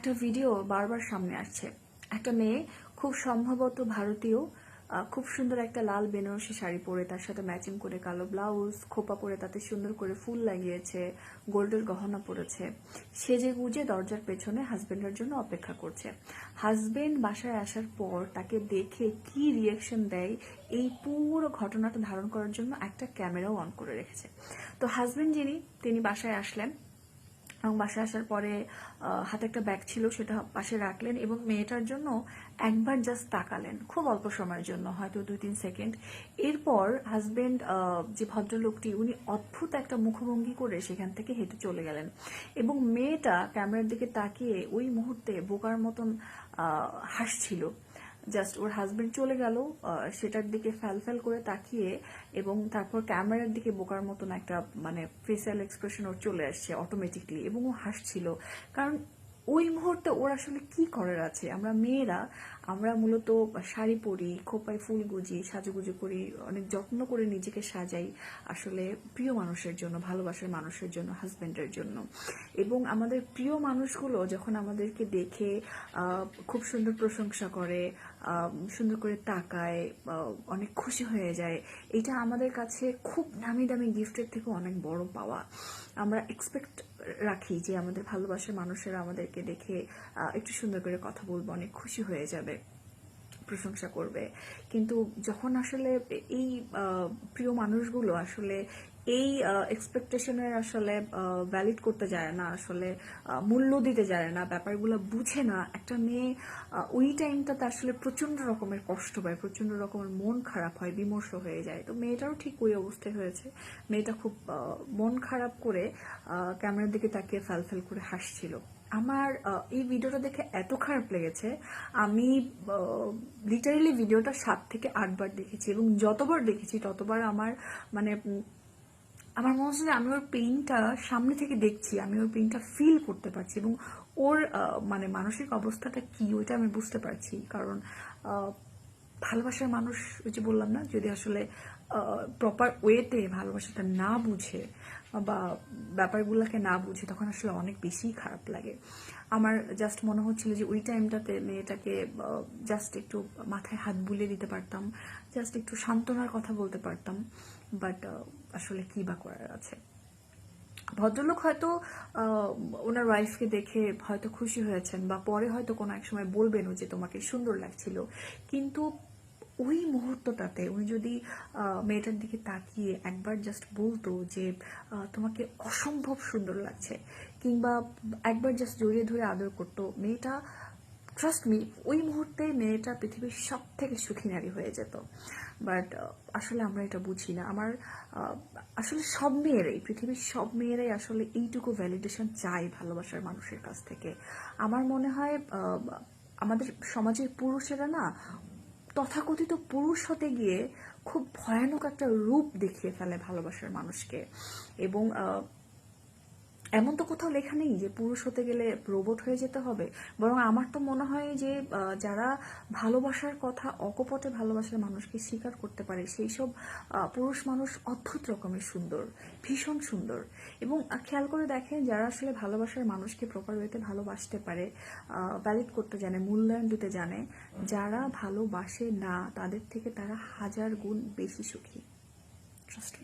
একটা ভিডিও বারবার সামনে আসছে। একটা মেয়ে, খুব সম্ভবত ভারতীয় খুব সুন্দর একটা লাল বেনারসি শাড়ি পরে তার সাথে ম্যাচিং করে কালো ব্লাউজ খোপা পরে তাতে সুন্দর করে ফুল লাগিয়েছে, গোল্ডের গহনা পরেছে। সেজে গুজে দরজার পেছনে হাজবেন্ডের জন্য অপেক্ষা করছে। হাজবেন্ড বাসায় আসার পর তাকে দেখে কি রিয়াকশন দেয়, এই পুরো ঘটনাটা ধারণ করার জন্য একটা ক্যামেরাও অন করে রেখেছে। তো হাজবেন্ড যিনি, তিনি বাসায় আসলেন। এবং বাসায় আসার পরে হাতে একটা ব্যাগ ছিল, সেটা পাশে রাখলেন এবং মেয়েটার জন্য একবার জাস্ট তাকালেন, খুব অল্প সময়ের জন্য, হয়তো দুই তিন সেকেন্ড এরপর হাজবেন্ড যে ভদ্রলোকটি, উনি অদ্ভুত একটা মুখভঙ্গি করে সেখান থেকে হেঁটে চলে গেলেন। এবং মেয়েটা ক্যামেরার দিকে তাকিয়ে ওই মুহূর্তে বোকার মতন হাসছিল। জাস্ট ওর হাজবেন্ড চলে গেল সেটার দিকে ফ্যাল ফ্যাল করে তাকিয়ে এবং তারপর ক্যামেরার দিকে বোকার মতন একটা মানে ফেসিয়াল এক্সপ্রেশন ওর চলে আসছে অটোমেটিকলি এবং ও হাসছিল। কারণ ওই মুহূর্তে ওর আসলে কি করার আছে? আমরা মেয়েরা, আমরা মূলত শাড়ি পরি, খোপায় ফুল গুজি, সাজুগুজু করি, অনেক যত্ন করে নিজেকে সাজাই আসলে প্রিয় মানুষের জন্য, ভালোবাসার মানুষের জন্য হাজবেন্ডের জন্য। এবং আমাদের প্রিয় মানুষগুলো যখন আমাদেরকে দেখে খুব সুন্দর প্রশংসা করে সুন্দর করে তাকায় অনেক খুশি হয়ে যায়। এটা আমাদের কাছে খুব নামি দামি গিফটের থেকে অনেক বড় পাওয়া। আমরা এক্সপেক্ট রাখি যে আমাদের ভালোবাসার মানুষেরা আমাদেরকে দেখে একটু সুন্দর করে কথা বলব, অনেক খুশি হয়ে যাবে, প্রশংসা করবে। কিন্তু যখন আসলে এই প্রিয় মানুষগুলো আসলে এই এক্সপেকটেশনের আসলে ভ্যালিড করতে যায় না, আসলে মূল্য দিতে যায় না, ব্যাপারগুলো বুঝে না। একটা মেয়ে ওই টাইমটাতে আসলে প্রচণ্ড রকমের কষ্ট পায় প্রচণ্ড রকমের মন খারাপ হয়, বিমর্ষ হয়ে যায়। তো মেয়েটারও ঠিক ওই অবস্থায় হয়েছে। মেয়েটা খুব মন খারাপ করে ক্যামেরার দিকে তাকিয়ে ফ্যাল ফ্যাল করে হাসছিল। আমার এই ভিডিওটা দেখে এত খারাপ লেগেছে, আমি লিটারেলি ভিডিওটা সাত থেকে আটবার দেখেছি এবং যতবার দেখেছি, ততবার আমার মানে আমার মনে হচ্ছে আমি ওর পেইনটা সামনে থেকে দেখছি, আমি ওর পেইনটা ফিল করতে পারছি এবং ওর মানে মানসিক অবস্থাটা কি, ওইটা আমি বুঝতে পারছি। কারণ ভালোবাসার মানুষ, ওই যে বললাম না, যদি আসলে প্রপার ওয়েতে ভালোবাসাটা না বুঝে, বা ব্যাপারগুলোকে না বুঝে, তখন আসলে অনেক বেশি খারাপ লাগে। আমার জাস্ট মনে হচ্ছিল যে, ওই টাইমটাতে মেয়েটাকে জাস্ট একটু মাথায় হাত বুলিয়ে দিতে পারতাম জাস্ট একটু সান্ত্বনার কথা বলতে পারতাম বাট আসলে কি বা করার আছে? ভদ্রলোক হয়তো ওনার ওয়াইফকে দেখে হয়তো খুশি হয়েছেন, বা পরে হয়তো কোনো এক সময় বলবেনও যে, তোমাকে সুন্দর লাগছিল। কিন্তু ওই মুহূর্তটাতে উনি যদি মেয়েটার দিকে তাকিয়ে একবার জাস্ট বলতো যে তোমাকে অসম্ভব সুন্দর লাগছে, কিংবা একবার জাস্ট জড়িয়ে ধরে আদর করতো, মেয়েটা ট্রাস্ট মি ওই মুহূর্তে মেয়েটা পৃথিবীর সব থেকে সুখী নারী হয়ে যেত। বাট আসলে আমরা এটা বুঝি না। আমার আসলে সব মেয়েরাই, পৃথিবীর সব মেয়েরাই আসলে এইটুকু ভ্যালিডেশন চাই ভালোবাসার মানুষের কাছ থেকে। আমার মনে হয় আমাদের সমাজের পুরুষেরা না তথাকথিত পুরুষ হতে গিয়ে খুব ভয়ানক একটা রূপ দেখিয়ে ফেলে ভালোবাসার মানুষকে। এবং এমন তো কোথাও লেখা নেই যে পুরুষ হতে গেলে রোবট হয়ে যেতে হবে। বরং আমার তো মনে হয় যে যারা ভালোবাসার কথা অকপটে ভালোবাসার মানুষকে স্বীকার করতে পারে সেই সব পুরুষ মানুষ অদ্ভুত রকমের সুন্দর, ভীষণ সুন্দর। এবং খেয়াল করে দেখেন, যারা আসলে ভালোবাসার মানুষকে প্রপার ওয়েতে ভালোবাসতে পারে ভ্যালিড করতে জানে, মূল্যায়ন দিতে জানে, যারা ভালোবাসে না, তাদের থেকে তারা হাজার গুণ বেশি সুখী। ট্রাস্ট